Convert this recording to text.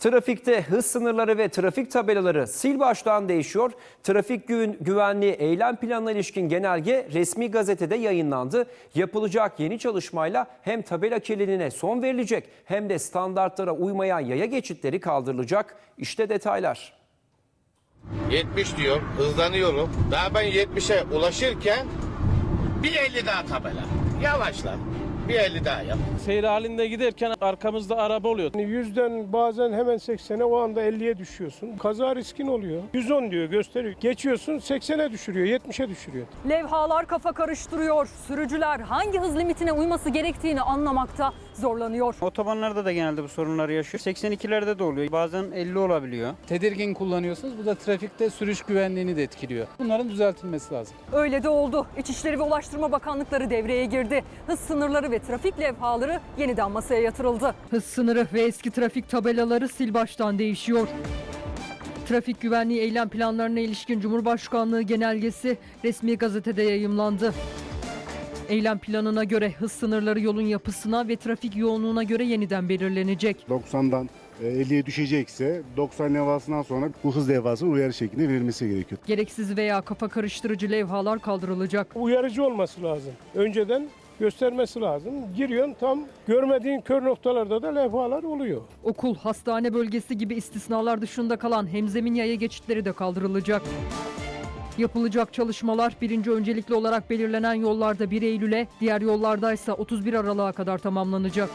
Trafikte hız sınırları ve trafik tabelaları sil baştan değişiyor. Trafik gü- güvenliği eylem planına ilişkin genelge resmi gazetede yayınlandı. Yapılacak yeni çalışmayla hem tabela kirliliğine son verilecek hem de standartlara uymayan yaya geçitleri kaldırılacak. İşte detaylar. 70 diyor, hızlanıyorum. Daha ben 70'e ulaşırken bir 50 daha tabela. Yavaşla. Bir 50 daha yap. Seyir halinde giderken arkamızda araba oluyor. Yani Yüzden bazen hemen 80'e o anda 50'ye düşüyorsun. Kaza riskin oluyor. 110 diyor gösteriyor. Geçiyorsun 80'e düşürüyor, 70'e düşürüyor. Levhalar kafa karıştırıyor. Sürücüler hangi hız limitine uyması gerektiğini anlamakta zorlanıyor. Otobanlarda da genelde bu sorunları yaşıyor. 82'lerde de oluyor. Bazen 50 olabiliyor. tedirgin kullanıyorsunuz. Bu da trafikte sürüş güvenliğini de etkiliyor. Bunların düzeltilmesi lazım. Öyle de oldu. İçişleri ve Ulaştırma Bakanlıkları devreye girdi. Hız sınırları ve trafik levhaları yeniden masaya yatırıldı. Hız sınırı ve eski trafik tabelaları sil baştan değişiyor. Trafik güvenliği eylem planlarına ilişkin Cumhurbaşkanlığı genelgesi resmi gazetede yayımlandı. Eylem planına göre hız sınırları yolun yapısına ve trafik yoğunluğuna göre yeniden belirlenecek. 90'dan e, 50'ye düşecekse 90 levhasından sonra bu hız levhasının uyarı şeklinde verilmesi gerekiyor. Gereksiz veya kafa karıştırıcı levhalar kaldırılacak. Uyarıcı olması lazım. Önceden göstermesi lazım. Giriyorsun tam görmediğin kör noktalarda da levhalar oluyor. Okul, hastane bölgesi gibi istisnalar dışında kalan hemzemin yaya geçitleri de kaldırılacak. Yapılacak çalışmalar birinci öncelikli olarak belirlenen yollarda 1 Eylül'e, diğer yollardaysa 31 Aralık'a kadar tamamlanacak.